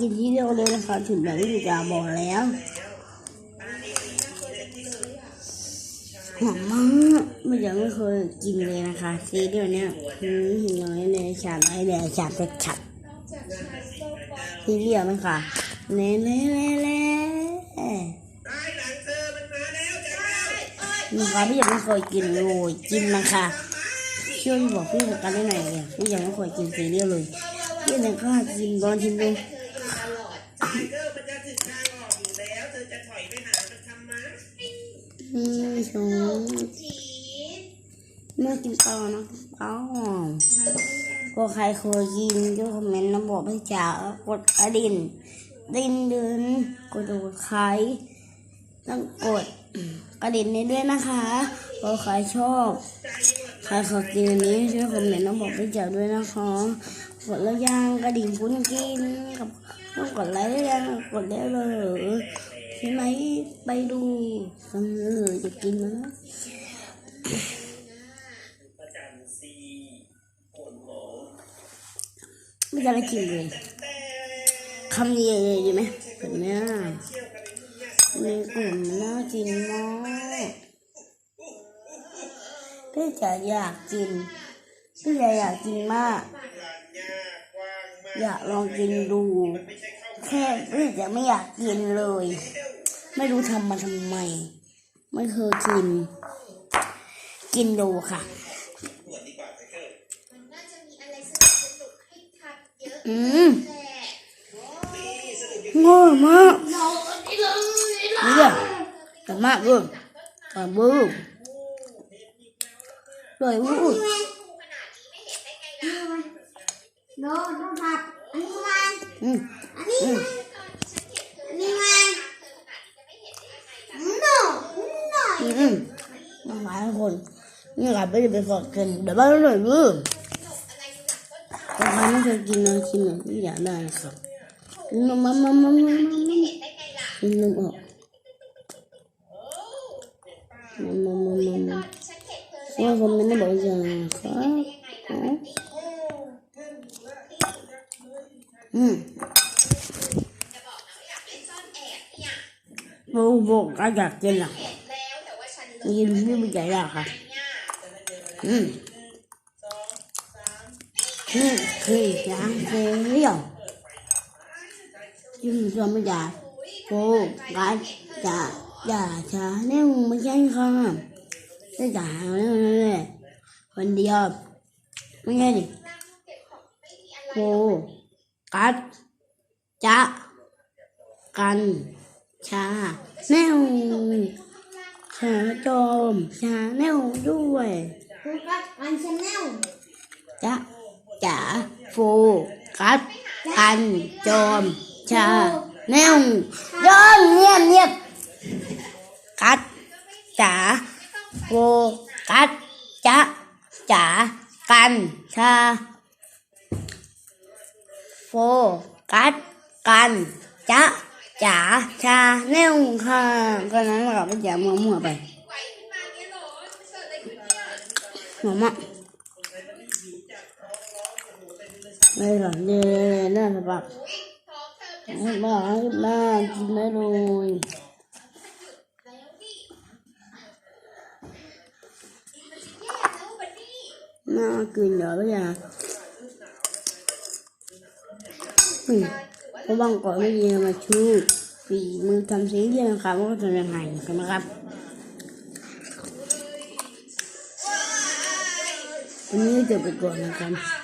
กินที่เดียวเลยนะคะถึงแบบที่จะบอกแล้วหอมมากไม่ยังไม่เคยกินเลยนะคะซีเดียวเนี้ยหืมหิน้อยเลยฉาบน้อยเลยฉาบจะฉัดซีเรียลไหมคะเล่เล่เล่เล่นี่ค่ะพี่ยังไม่เคยกินเลยกินนะคะช่วยบอกพี่เหมือนกันได้หน่อยเนี่ยพี่ยังไม่เคยกินซีเรียลเลยพี่ยังกล้ากินลองชิมดู เกอมันจะถึงทางออกอยู่แล้ว เธอจะถอยไปหามันทำไมนี่ชมเมื่อกินต่อนะเอ้าก็ใครเคยกินก็คอมเมนต์นะบอกพี่จ๋ากดกระดิ่งดิ่งเดินกดกดใครต้องกดกระดิ่งนี้ด้วยนะคะเพราะใครชอบ ใครขอกินอันนี้ช่วยคอมเมนต์ต้องบอกพี่จ๋าด้วยนะคะกดแล้วยังกระดิ่งคุณกินกับ ต้องกดไลค์แล้วยังกดแล้วเลยใช่ไหมไปดูกันเลยจะกินนะประจันซีโอนโหไม่จะได้กินเลยคำใหญ่ๆดีไหมแบบเนี้ยมีกลุ่มน่ากินมากพี่จ๋าอยากกินพี่จ๋าอยากกินมาก อยากลองกินดูไม่ใช่เข้าแค่พี่จ๋าไม่อยากกินเลย ไม่รู้ทำมาทำไม ไม่เคยกิน กินดูค่ะตรวจดีกว่าไทเกอร์มันน่าจะมีอะไรสนุกสนุกให้ทำเยอะอืมแหละนี่สรุปง่ายมากเราได้เลยเนี่ยแต่มากเลยแต่บูเลยวู้ขนาดนี้ไม่เห็นได้ไงล่ะ โน้ตต้องผัดอันนี้มันอืมอันนี้อืมอันนี้มันเธอขนาดนี้จะไม่เห็นได้ยังไงล่ะโน่โน่อืมน้องหลายคนนี่กลับไปไปฝากกันเดี๋ยวบ้านอร่อยบูแต่ใครไม่เคยกินเลยชิมหน่อยที่อยากได้นะครับนมมามามามามาไม่เห็นได้ไงล่ะกินนมออกมามามามามาฉันเห็นเธอว่าคนไม่ได้บอกอย่างครับ ยังไงล่ะ อืม จะบอกนะว่าอยากเล่นซ่อนแอบเนี่ย บูบอกก็อยากกินอะเห็นแล้วแต่ว่าฉันกินพี่ไม่ใจอยากค่ะเนี่ยอืมนี่คือช้างเสียวยิ่งชมไม่ได้โอ้กันจะอย่าช้าแน่ไม่ใช่ค่ะจะจ่าเนี่ยเลยคนเดียวไม่ใช่ดิโอ้กัดจะกัน ชาแนวชาจอมชาแนวด้วยโฟกัสอันชาแนลจ๊ะจ๋าโฟกัสกันจอมชาแนวย้อนเงียบเงียบกัดจ๋าโฟกัสจ๊ะจ๋ากันชาโฟกัสกันจ๊ะ จ๋าชาแนวค่ะก็นั้นเราก็จะมัวมัวไปไหวขึ้นมาเนี่ยเหรอมอะไม่หรอกเลยน่าจะแบบอุ้ยท้องเธอเป็นให้บ้าบ้ากินได้เลยแล้วนี่มันจะแย่แล้วบัดนี้น่ากินเดี๋ยวก็อย่าอืม เพราะบางก่อนไม่ยินมาชูฝีมือทำสีเดียนะครับว่าจะยังไงกันนะครับวันนี้จะไปก่อนนะครับ